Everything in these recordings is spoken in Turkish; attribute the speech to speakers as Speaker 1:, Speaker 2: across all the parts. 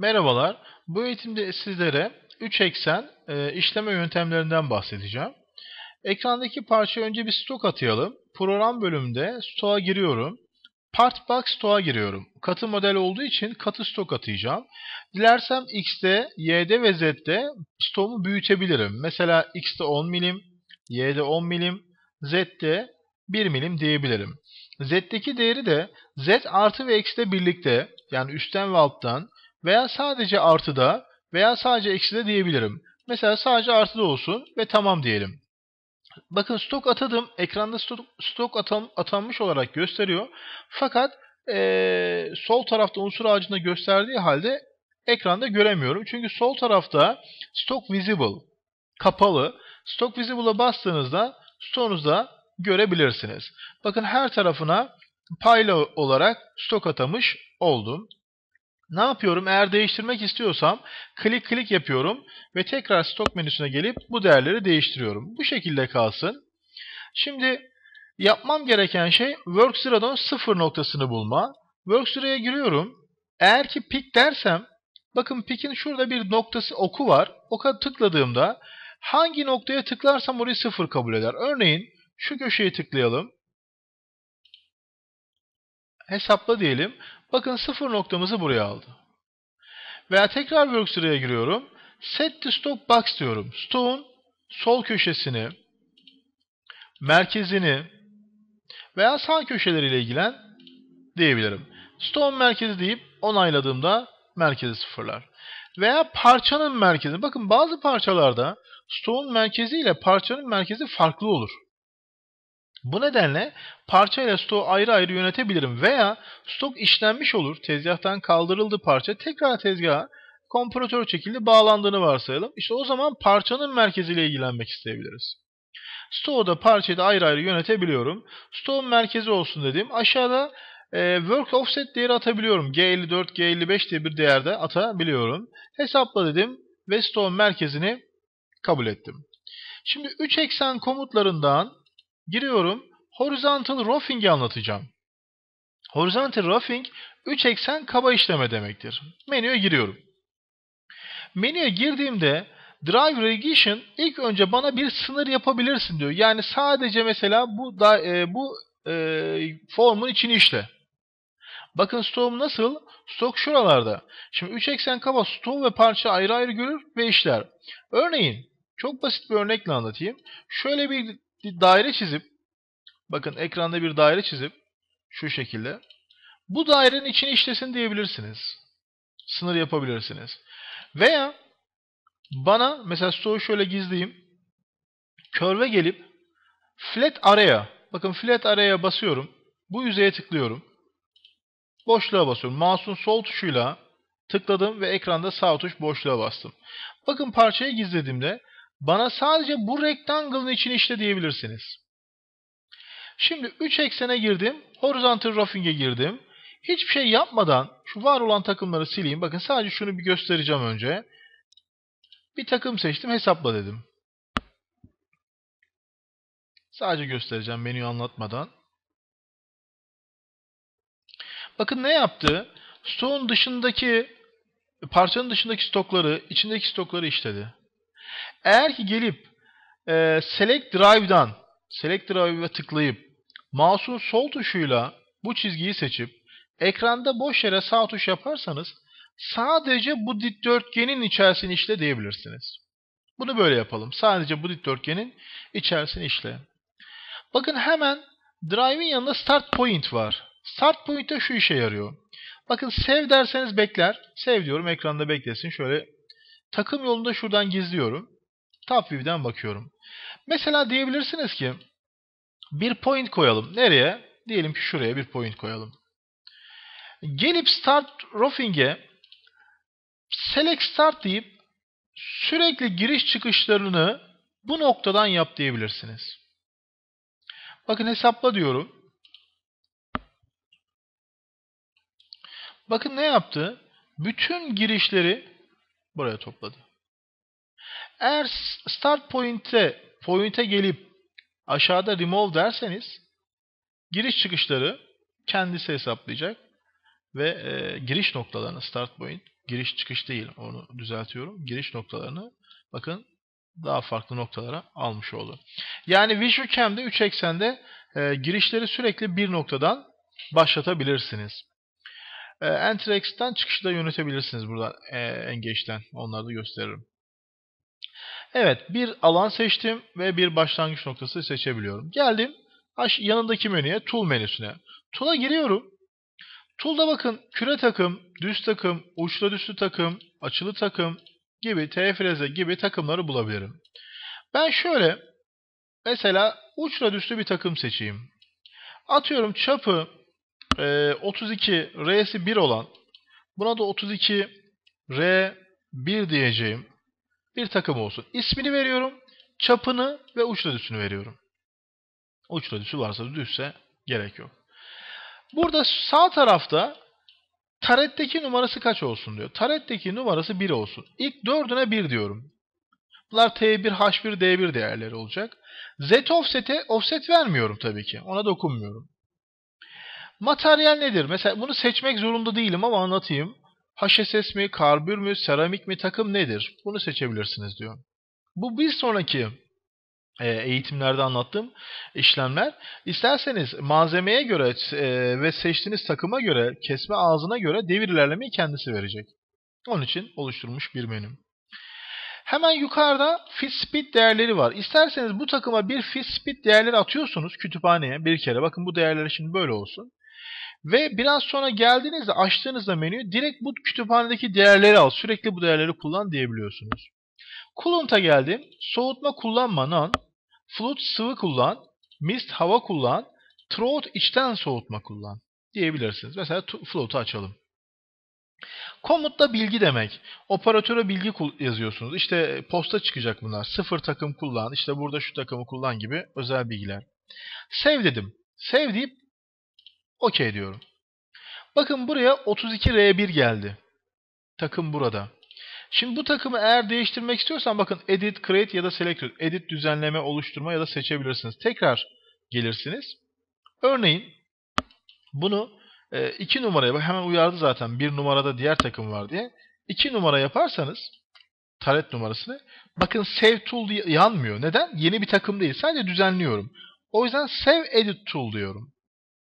Speaker 1: Merhabalar. Bu eğitimde sizlere 3 eksen e, işleme yöntemlerinden bahsedeceğim. Ekrandaki parçaya önce bir stok atayalım. Program bölümünde stoğa giriyorum. Part box stoğa giriyorum. Katı model olduğu için katı stok atayacağım. Dilersem X'de, Y'de ve Z'de stoğumu büyütebilirim. Mesela X'de 10 milim, Y'de 10 milim, Z'de 1 milim diyebilirim. Z'deki değeri de Z artı ve eksi birlikte yani üstten ve alttan veya sadece artıda veya sadece ekside diyebilirim. Mesela sadece artıda olsun ve tamam diyelim. Bakın stok atadım. Ekranda stok, stok atam, atanmış olarak gösteriyor. Fakat ee, sol tarafta unsur ağacında gösterdiği halde ekranda göremiyorum. Çünkü sol tarafta stock visible kapalı. Stock visible'a bastığınızda stoğunuzda görebilirsiniz. Bakın her tarafına payla olarak stok atamış oldum. Ne yapıyorum? Eğer değiştirmek istiyorsam klik klik yapıyorum ve tekrar stok menüsüne gelip bu değerleri değiştiriyorum. Bu şekilde kalsın. Şimdi yapmam gereken şey Work Zero'dan sıfır noktasını bulma. Work Zero'ya giriyorum. Eğer ki pick dersem bakın pick'in şurada bir noktası oku var. Oka tıkladığımda hangi noktaya tıklarsam orayı sıfır kabul eder. Örneğin şu köşeyi tıklayalım. Hesapla diyelim. Bakın sıfır noktamızı buraya aldı. Veya tekrar work sıraya giriyorum. Set the stock box diyorum. Stock'un sol köşesini, merkezini veya sağ köşeleriyle ilgilen diyebilirim. Stock'un merkezi deyip onayladığımda merkezi sıfırlar. Veya parçanın merkezi. Bakın bazı parçalarda stoğun merkezi ile parçanın merkezi farklı olur. Bu nedenle parça ile stoğu ayrı ayrı yönetebilirim veya stok işlenmiş olur. Tezgahtan kaldırıldı parça tekrar tezgaha komparatör şekilde bağlandığını varsayalım. İşte o zaman parçanın merkeziyle ilgilenmek isteyebiliriz. Stoğu da parçayı da ayrı ayrı yönetebiliyorum. Stoğun merkezi olsun dedim. Aşağıda e, work offset değeri atabiliyorum. G54, G55 diye bir değerde atabiliyorum. Hesapla dedim ve stoğun merkezini kabul ettim. Şimdi 3 eksen komutlarından Giriyorum. Horizontal roughing'i anlatacağım. Horizontal roughing 3 eksen kaba işleme demektir. Menüye giriyorum. Menüye girdiğimde Drive Regression ilk önce bana bir sınır yapabilirsin diyor. Yani sadece mesela bu da, e, bu e, formun içini işle. Bakın stoğum nasıl? Stok şuralarda. Şimdi 3 eksen kaba stoğu ve parça ayrı ayrı görür ve işler. Örneğin çok basit bir örnekle anlatayım. Şöyle bir bir daire çizip bakın ekranda bir daire çizip şu şekilde bu dairenin içine işlesin diyebilirsiniz. Sınır yapabilirsiniz. Veya bana mesela stoğu şöyle gizleyeyim. Körve gelip flat araya bakın flat araya basıyorum. Bu yüzeye tıklıyorum. Boşluğa basıyorum. Mouse'un sol tuşuyla tıkladım ve ekranda sağ tuş boşluğa bastım. Bakın parçayı gizlediğimde bana sadece bu rectangle'ın içine işle diyebilirsiniz. Şimdi 3 eksene girdim. Horizontal roughing'e girdim. Hiçbir şey yapmadan şu var olan takımları sileyim. Bakın sadece şunu bir göstereceğim önce. Bir takım seçtim. Hesapla dedim. Sadece göstereceğim menüyü anlatmadan. Bakın ne yaptı? Stoğun dışındaki parçanın dışındaki stokları, içindeki stokları işledi. Eğer ki gelip e, Select Drive'dan Select Drive'e tıklayıp mouse'un sol tuşuyla bu çizgiyi seçip ekranda boş yere sağ tuş yaparsanız sadece bu dikdörtgenin içerisini işle diyebilirsiniz. Bunu böyle yapalım. Sadece bu dikdörtgenin içerisini işle. Bakın hemen Drive'in yanında Start Point var. Start Point'te şu işe yarıyor. Bakın sev derseniz bekler. Sev diyorum ekranda beklesin. Şöyle takım yolunda şuradan gizliyorum. Top bakıyorum. Mesela diyebilirsiniz ki bir point koyalım. Nereye? Diyelim ki şuraya bir point koyalım. Gelip start roughing'e select start deyip sürekli giriş çıkışlarını bu noktadan yap diyebilirsiniz. Bakın hesapla diyorum. Bakın ne yaptı? Bütün girişleri buraya topladı. Eğer start point'e point'e gelip aşağıda remove derseniz giriş çıkışları kendisi hesaplayacak ve e, giriş noktalarını start point giriş çıkış değil onu düzeltiyorum. Giriş noktalarını bakın daha farklı noktalara almış oldu. Yani Visual Cam'de 3 eksende e, girişleri sürekli bir noktadan başlatabilirsiniz. E, Enter X'ten çıkışı da yönetebilirsiniz burada e, Engage'den. Onları da gösteririm. Evet bir alan seçtim ve bir başlangıç noktası seçebiliyorum. Geldim yanındaki menüye Tool menüsüne. Tool'a giriyorum. Tool'da bakın küre takım, düz takım, uçlu düzlü takım, açılı takım gibi, T freze gibi takımları bulabilirim. Ben şöyle mesela uçla düzlü bir takım seçeyim. Atıyorum çapı e, 32, R'si 1 olan buna da 32 R1 diyeceğim bir takım olsun. İsmini veriyorum. Çapını ve uç radüsünü veriyorum. Uç radüsü varsa düzse gerek yok. Burada sağ tarafta taretteki numarası kaç olsun diyor. Taretteki numarası 1 olsun. İlk dördüne 1 diyorum. Bunlar T1, H1, D1 değerleri olacak. Z offset'e offset vermiyorum tabii ki. Ona dokunmuyorum. Materyal nedir? Mesela bunu seçmek zorunda değilim ama anlatayım. HSS mi, karbür mü, seramik mi, takım nedir? Bunu seçebilirsiniz diyor. Bu bir sonraki e, eğitimlerde anlattığım işlemler. İsterseniz malzemeye göre e, ve seçtiğiniz takıma göre, kesme ağzına göre devir ilerlemeyi kendisi verecek. Onun için oluşturulmuş bir menü. Hemen yukarıda fit speed değerleri var. İsterseniz bu takıma bir fit speed değerleri atıyorsunuz kütüphaneye bir kere. Bakın bu değerler şimdi böyle olsun. Ve biraz sonra geldiğinizde açtığınızda menüyü direkt bu kütüphanedeki değerleri al. Sürekli bu değerleri kullan diyebiliyorsunuz. Coolant'a geldim. Soğutma kullanma non. Float sıvı kullan. Mist hava kullan. Throat içten soğutma kullan diyebilirsiniz. Mesela float'u açalım. Komutta bilgi demek. Operatöre bilgi yazıyorsunuz. İşte posta çıkacak bunlar. Sıfır takım kullan. İşte burada şu takımı kullan gibi özel bilgiler. Save dedim. Save deyip OK diyorum. Bakın buraya 32R1 geldi. Takım burada. Şimdi bu takımı eğer değiştirmek istiyorsan bakın Edit, Create ya da Select. Edit, düzenleme, oluşturma ya da seçebilirsiniz. Tekrar gelirsiniz. Örneğin bunu 2 e, numaraya hemen uyardı zaten. 1 numarada diğer takım var diye. 2 numara yaparsanız taret numarasını bakın Save Tool yanmıyor. Neden? Yeni bir takım değil. Sadece düzenliyorum. O yüzden Save Edit Tool diyorum.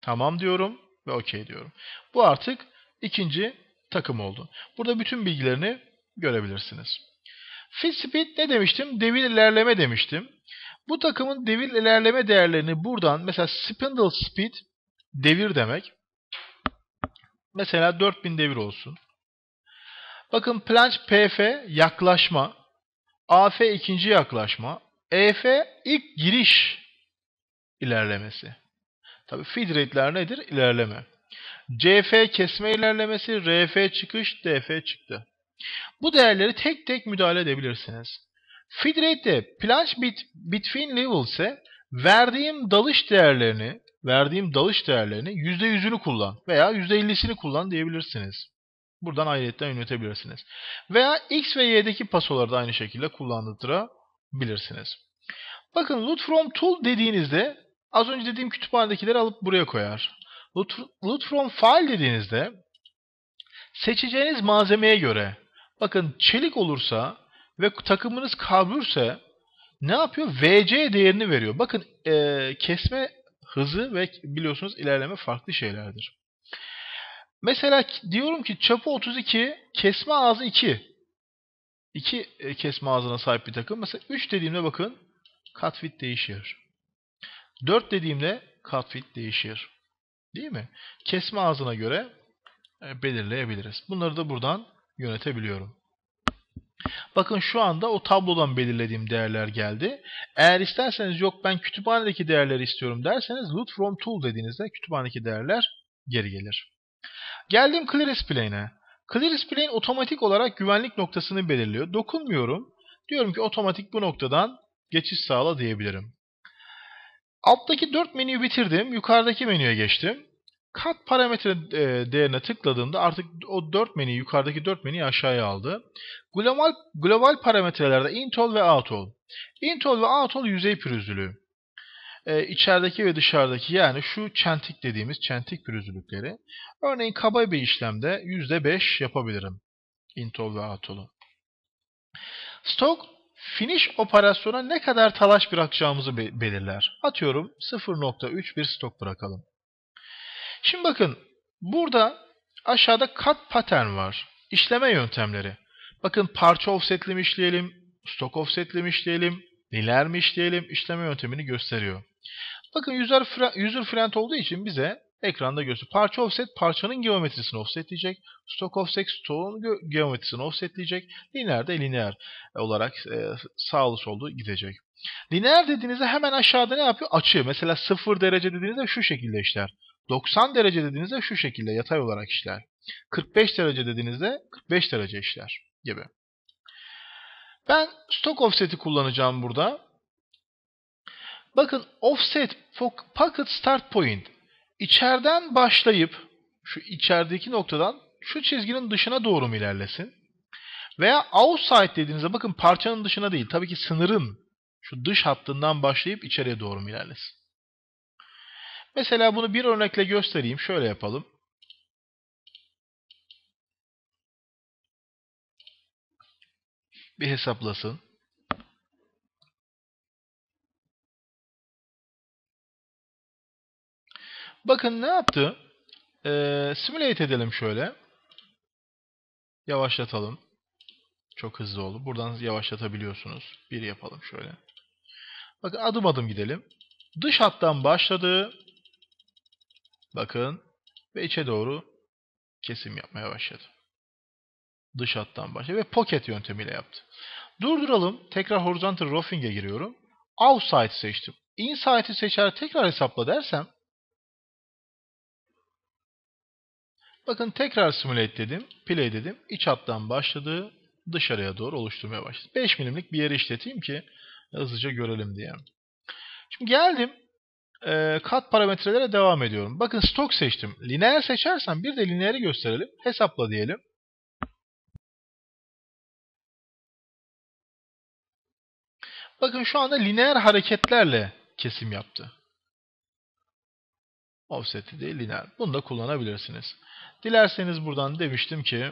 Speaker 1: Tamam diyorum ve OK diyorum. Bu artık ikinci takım oldu. Burada bütün bilgilerini görebilirsiniz. Fit speed ne demiştim? Devir ilerleme demiştim. Bu takımın devir ilerleme değerlerini buradan mesela spindle speed devir demek. Mesela 4000 devir olsun. Bakın planche PF yaklaşma. AF ikinci yaklaşma. EF ilk giriş ilerlemesi. Tabi feed rate'ler nedir? İlerleme. CF kesme ilerlemesi, RF çıkış, DF çıktı. Bu değerleri tek tek müdahale edebilirsiniz. Feed rate'de plunge bit, between level ise verdiğim dalış değerlerini verdiğim dalış değerlerini %100'ünü kullan veya %50'sini kullan diyebilirsiniz. Buradan ayrıyetten yönetebilirsiniz. Veya X ve Y'deki pasoları da aynı şekilde kullandırabilirsiniz. Bakın loot from tool dediğinizde Az önce dediğim kütüphanedekileri alıp buraya koyar. Loot, loot from file dediğinizde seçeceğiniz malzemeye göre bakın çelik olursa ve takımınız kabrürse ne yapıyor? VC değerini veriyor. Bakın e, kesme hızı ve biliyorsunuz ilerleme farklı şeylerdir. Mesela diyorum ki çapı 32, kesme ağzı 2. 2 e, kesme ağzına sahip bir takım. Mesela 3 dediğimde bakın cut fit değişiyor. 4 dediğimde cut değişir. Değil mi? Kesme ağzına göre e, belirleyebiliriz. Bunları da buradan yönetebiliyorum. Bakın şu anda o tablodan belirlediğim değerler geldi. Eğer isterseniz yok ben kütüphanedeki değerleri istiyorum derseniz loot from tool dediğinizde kütüphanedeki değerler geri gelir. Geldim clearance plane'e. Clearance plane otomatik olarak güvenlik noktasını belirliyor. Dokunmuyorum. Diyorum ki otomatik bu noktadan geçiş sağla diyebilirim. Alttaki 4 menüyü bitirdim. Yukarıdaki menüye geçtim. Kat parametre e, değerine tıkladığımda artık o 4 menü yukarıdaki 4 menüyü aşağıya aldı. Global, global parametrelerde intol ve outol. Intol ve outol yüzey pürüzlülüğü. e, içerideki ve dışarıdaki yani şu çentik dediğimiz çentik pürüzlülükleri örneğin kaba bir işlemde %5 yapabilirim. Intol ve atolu. Stok finish operasyona ne kadar talaş bırakacağımızı be- belirler. Atıyorum 0.3 bir stok bırakalım. Şimdi bakın burada aşağıda cut pattern var. İşleme yöntemleri. Bakın parça offsetli mi işleyelim, stok offsetli mi işleyelim, lineer mi işleyelim işleme yöntemini gösteriyor. Bakın user, fre- user friend olduğu için bize ekranda gösteriyor. Parça offset parçanın geometrisini offsetleyecek. Stok offset stoğun ge- geometrisini offsetleyecek. Lineer de lineer olarak e, sağlı sollu gidecek. Lineer dediğinizde hemen aşağıda ne yapıyor? Açı. Mesela 0 derece dediğinizde şu şekilde işler. 90 derece dediğinizde şu şekilde yatay olarak işler. 45 derece dediğinizde 45 derece işler gibi. Ben stock offset'i kullanacağım burada. Bakın offset pocket start point içeriden başlayıp şu içerideki noktadan şu çizginin dışına doğru mu ilerlesin? Veya outside dediğinizde bakın parçanın dışına değil tabii ki sınırın şu dış hattından başlayıp içeriye doğru mu ilerlesin? Mesela bunu bir örnekle göstereyim. Şöyle yapalım. Bir hesaplasın. Bakın ne yaptı? Ee, simulate edelim şöyle. Yavaşlatalım. Çok hızlı oldu. Buradan yavaşlatabiliyorsunuz. Bir yapalım şöyle. Bakın adım adım gidelim. Dış hattan başladı. Bakın. Ve içe doğru kesim yapmaya başladı. Dış hattan başladı ve pocket yöntemiyle yaptı. Durduralım. Tekrar horizontal roughing'e giriyorum. Outside seçtim. Inside'i seçer tekrar hesapla dersem Bakın tekrar simulate dedim. Play dedim. İç hattan başladı. Dışarıya doğru oluşturmaya başladı. 5 milimlik bir yere işleteyim ki hızlıca görelim diye. Şimdi geldim. E, kat parametrelere devam ediyorum. Bakın stok seçtim. Lineer seçersem bir de lineeri gösterelim. Hesapla diyelim. Bakın şu anda lineer hareketlerle kesim yaptı. Offset'i değil lineer. Bunu da kullanabilirsiniz. Dilerseniz buradan demiştim ki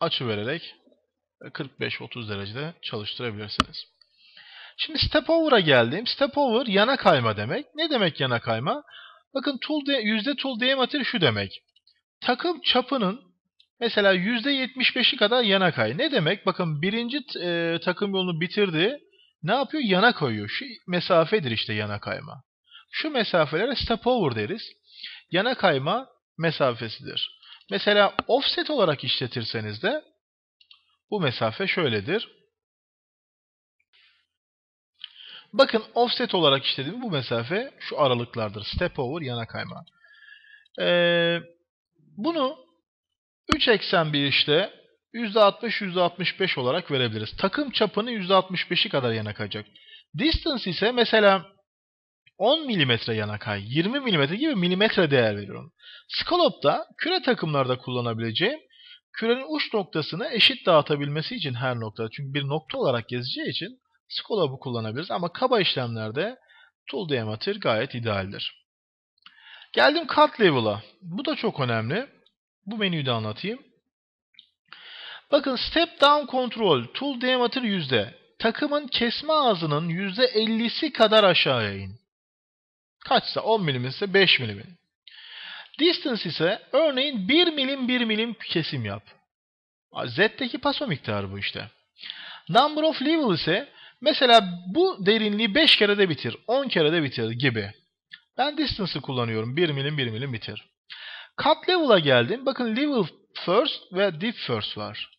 Speaker 1: açı vererek 45-30 derecede çalıştırabilirsiniz. Şimdi step over'a geldim. Step over yana kayma demek. Ne demek yana kayma? Bakın tool de, yüzde tool diameter şu demek. Takım çapının mesela %75'i kadar yana kay. Ne demek? Bakın birinci e, takım yolunu bitirdi. Ne yapıyor? Yana koyuyor. Şu mesafedir işte yana kayma. Şu mesafelere step over deriz. Yana kayma mesafesidir. Mesela offset olarak işletirseniz de bu mesafe şöyledir. Bakın offset olarak işlediğim bu mesafe şu aralıklardır. Step over yana kayma. Ee, bunu 3 eksen bir işte %60 %65 olarak verebiliriz. Takım çapını %65'i kadar yana kayacak. Distance ise mesela 10 mm yana kay, 20 mm gibi milimetre değer veriyorum. Scallop'ta küre takımlarda kullanabileceğim kürenin uç noktasını eşit dağıtabilmesi için her nokta. Çünkü bir nokta olarak gezeceği için Scallop'u kullanabiliriz. Ama kaba işlemlerde tool diameter gayet idealdir. Geldim cut level'a. Bu da çok önemli. Bu menüyü de anlatayım. Bakın step down control tool diameter yüzde. Takımın kesme ağzının %50'si kadar aşağıya in. Kaçsa 10 milim ise 5 milim. Distance ise örneğin 1 milim 1 milim kesim yap. Z'deki paso miktarı bu işte. Number of level ise mesela bu derinliği 5 kere de bitir, 10 kere de bitir gibi. Ben distance'ı kullanıyorum. 1 milim 1 milim bitir. Cut level'a geldim. Bakın level first ve deep first var.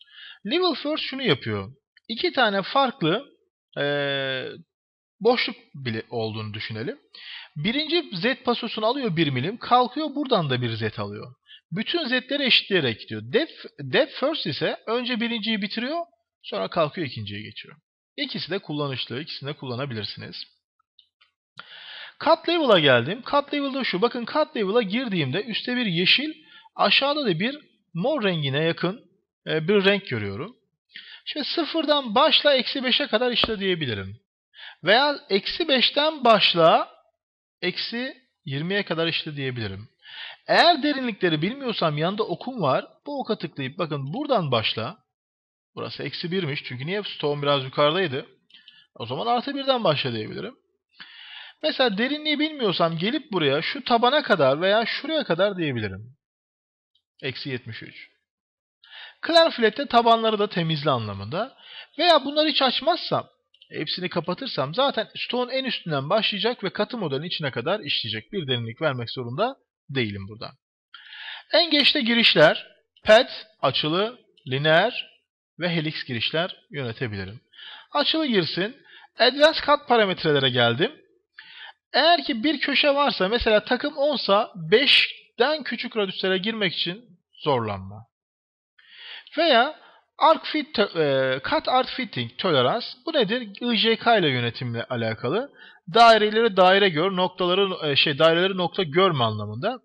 Speaker 1: Level first şunu yapıyor. İki tane farklı ee, boşluk bile olduğunu düşünelim. Birinci Z pasosunu alıyor 1 milim. Kalkıyor buradan da bir Z alıyor. Bütün Z'leri eşitleyerek gidiyor. Depth, depth first ise önce birinciyi bitiriyor. Sonra kalkıyor ikinciye geçiyor. İkisi de kullanışlı. İkisini de kullanabilirsiniz. Cut level'a geldim. Cut level'da şu. Bakın cut level'a girdiğimde üstte bir yeşil, aşağıda da bir mor rengine yakın bir renk görüyorum. Şimdi sıfırdan başla eksi 5'e kadar işle diyebilirim. Veya eksi 5'ten başla eksi 20'ye kadar işte diyebilirim. Eğer derinlikleri bilmiyorsam yanında okum var. Bu oka tıklayıp bakın buradan başla. Burası eksi 1'miş. Çünkü niye? Stone biraz yukarıdaydı. O zaman artı 1'den başla diyebilirim. Mesela derinliği bilmiyorsam gelip buraya şu tabana kadar veya şuraya kadar diyebilirim. Eksi 73. Clearfillet'te tabanları da temizle anlamında. Veya bunları hiç açmazsam, hepsini kapatırsam zaten Stone en üstünden başlayacak ve katı modelin içine kadar işleyecek. Bir derinlik vermek zorunda değilim burada. En geçte girişler, pet, açılı, lineer ve helix girişler yönetebilirim. Açılı girsin. Advanced Cut parametrelere geldim. Eğer ki bir köşe varsa mesela takım 10 sa 5'den küçük radüslere girmek için zorlanma. Veya arc fit, e, cut art fitting tolerans bu nedir? IJK ile yönetimle alakalı. Daireleri daire gör, noktaları e, şey daireleri nokta görme anlamında.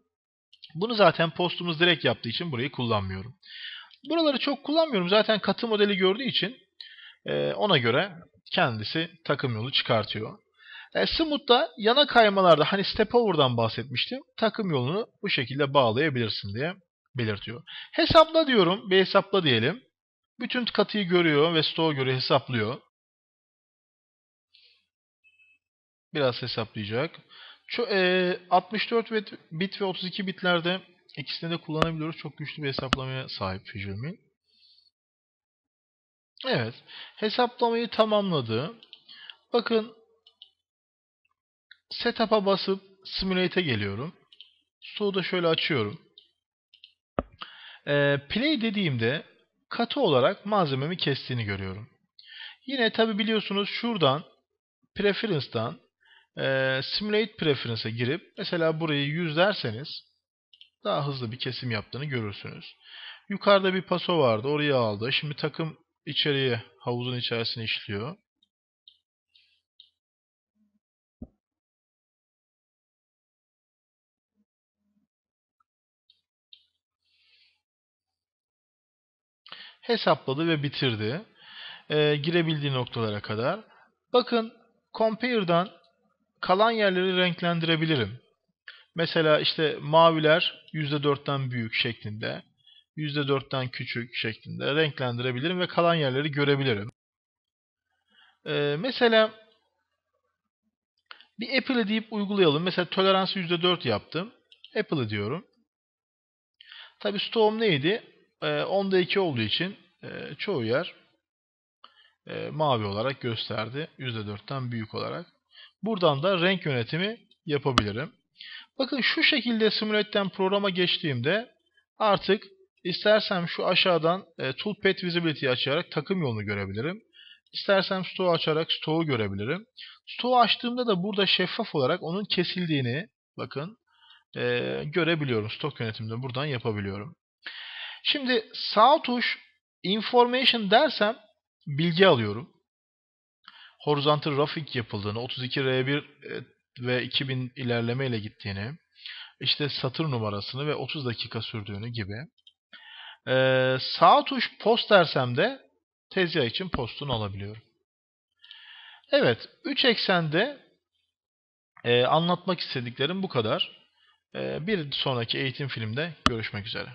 Speaker 1: Bunu zaten postumuz direkt yaptığı için burayı kullanmıyorum. Buraları çok kullanmıyorum. Zaten katı modeli gördüğü için e, ona göre kendisi takım yolu çıkartıyor. E, Smooth'da yana kaymalarda hani step over'dan bahsetmiştim. Takım yolunu bu şekilde bağlayabilirsin diye belirtiyor. Hesapla diyorum. Bir hesapla diyelim. Bütün katıyı görüyor ve stoğu göre hesaplıyor. Biraz hesaplayacak. Şu, e, 64 bit, ve 32 bitlerde ikisini de kullanabiliyoruz. Çok güçlü bir hesaplamaya sahip Visualmin. Evet. Hesaplamayı tamamladı. Bakın Setup'a basıp Simulate'e geliyorum. Stoğu da şöyle açıyorum. E, play dediğimde katı olarak malzememi kestiğini görüyorum. Yine tabi biliyorsunuz şuradan Preference'dan e, Simulate Preference'a girip mesela burayı 100 derseniz daha hızlı bir kesim yaptığını görürsünüz. Yukarıda bir paso vardı. Oraya aldı. Şimdi takım içeriye havuzun içerisine işliyor. Hesapladı ve bitirdi. E, girebildiği noktalara kadar. Bakın Compare'dan kalan yerleri renklendirebilirim. Mesela işte maviler %4'ten büyük şeklinde, %4'ten küçük şeklinde renklendirebilirim ve kalan yerleri görebilirim. Ee, mesela bir Apple'ı deyip uygulayalım. Mesela toleransı %4 yaptım. Apple'ı diyorum. Tabi Storm neydi? E, 10'da 2 olduğu için e, çoğu yer e, mavi olarak gösterdi. %4'ten büyük olarak. Buradan da renk yönetimi yapabilirim. Bakın şu şekilde Simulate'den programa geçtiğimde artık istersem şu aşağıdan e, Toolpath Visibility açarak takım yolunu görebilirim. İstersem Stoğu açarak Stoğu görebilirim. Stoğu açtığımda da burada şeffaf olarak onun kesildiğini bakın e, görebiliyorum. Stok yönetiminde buradan yapabiliyorum. Şimdi sağ tuş information dersem bilgi alıyorum. Horizontal roughing yapıldığını, 32R1 e, ve 2000 ilerleme ile gittiğini, işte satır numarasını ve 30 dakika sürdüğünü gibi. Ee, sağ tuş post dersem de tezgah için postunu alabiliyorum. Evet, 3 eksende e, anlatmak istediklerim bu kadar. E, bir sonraki eğitim filmde görüşmek üzere.